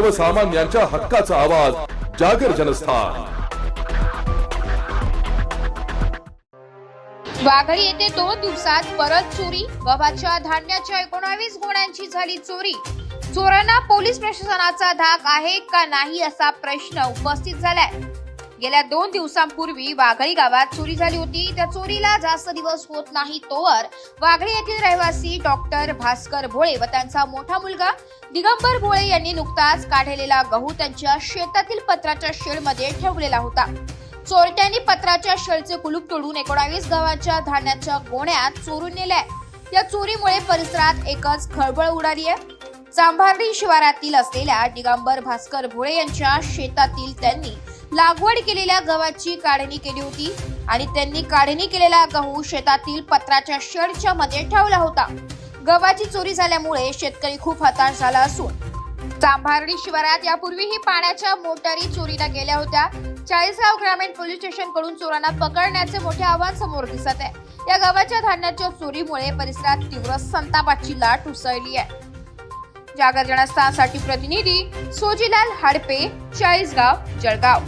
सर्वसामान्यांच्या हक्काचा आवाज जागर जनस्थान. वाघळी येथे दोन दिवसात परत चोरी गव्हाच्या धान्याच्या एकोणावीस गुणांची झाली चोरी. चोरांना पोलीस प्रशासनाचा धाक आहे का नाही असा प्रश्न उपस्थित झालाय. गेल्या दोन दिवसांपूर्वी वाघळी गावात चोरी झाली होती. त्या चोरीला जास्त दिवस होत नाही तोवर वाघळी येथील रहिवासी डॉक्टर भास्कर भोळे व त्यांचा मोठा मुलगा दिगंबर भोळे यांनी नुकताच काढलेला गहू त्यांच्या शेतातील पत्राच्या शेडमध्ये ठेवलेला होता. चोरट्यांनी पत्राच्या शेडचे कुलूप तोडून एकोणावीस गावाच्या धान्याच्या गोण्यात चोरून नेल्या. या चोरीमुळे परिसरात एकच खळबळ उडाली आहे. चांभार्डी शिवारातील असलेल्या दिगंबर भास्कर भोळे यांच्या शेतातील त्यांनी लागवड केलेल्या गव्हाची काढणी केली होती आणि त्यांनी काढणी केलेला गहू शेतातील पत्राच्या शेडच्या मध्ये ठेवला होता. गव्हाची चोरी झाल्यामुळे शेतकरी खूप हताश झाला असून चांभारडी शिवारात यापूर्वीही पाण्याच्या मोटारी चोरीला गेल्या होत्या. चाळीसगाव ग्रामीण पोलीस स्टेशनकडून चोरांना पकडण्याचे मोठे आव्हान समोर दिसत आहे. या गव्हाच्या धान्याच्या चोरीमुळे परिसरात तीव्र संतापाची लाट उसळली आहे. जागर जनस्थानसाठी प्रतिनिधी सोजीलाल हाडपे चाळीसगाव जळगाव.